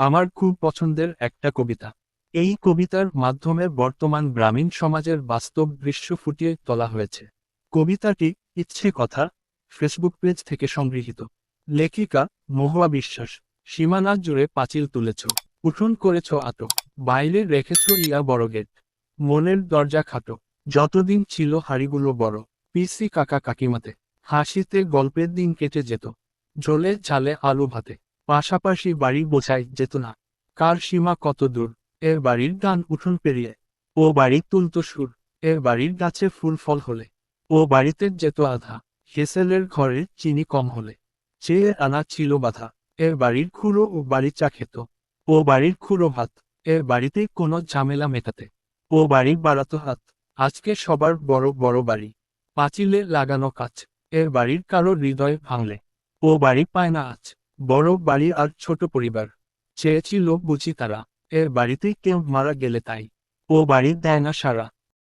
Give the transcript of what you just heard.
আমার খুব পছন্দের একটা কবিতা। এই কবিতার মাধ্যমে বর্তমান গ্রামীণ সমাজের বাস্তব দৃশ্য ফুটিয়ে তোলা হয়েছে। কবিতাটি ইচ্ছে কথা, ফেসবুক পেজ থেকে সংগৃহীত। লেখিকা, মহুয়া বিশ্বাস, সীমানা জুড়ে পাঁচিল তুলেছ, উঠোন করেছ আটো বাইরে রেখেছ ইয়া বড় গেট, মনের দরজা খাটো, যতদিন ছিল হাড়িগুলো বড়, পিসি কাকা কাকিমাতে, হাসিতে গল্পের দিন কেটে যেত, ঝোলে ঝালে আলু ভাতে। পাশাপাশি বাড়ি বোঝাই যেত না। কার সীমা কত দূর? এ বাড়ির গান উঠোন পেরিয়ে। ও বাড়ি তুলত সুর। এ বাড়ির গাছে ফুল ফল হলে। ও বাড়িতে যেত আধা। হেসেলের ঘরে চিনি কম হলে। চেয়ে আনা ছিল বাধা। এ বাড়ির খুঁড়ো ও বাড়ি চা খেত। ও বাড়ির খুঁড়ো ভাত। এ বাড়িতে কোনো ঝামেলা মেটাতে। ও বাড়ি বাড়াতো হাত। আজকে সবার বড় বড় বাড়ি। পাঁচিলে লাগানো কাজ এ বাড়ির কারও হৃদয় ভাঙলে। ও বাড়ি পায় না আজ বড় বাড়ি আর ছোট পরিবার। চেয়েছিল বুঝি তারা, এ বাড়িতেই কেউ মারা গেলে তাই। ও বাড়ি দেয় না সারা।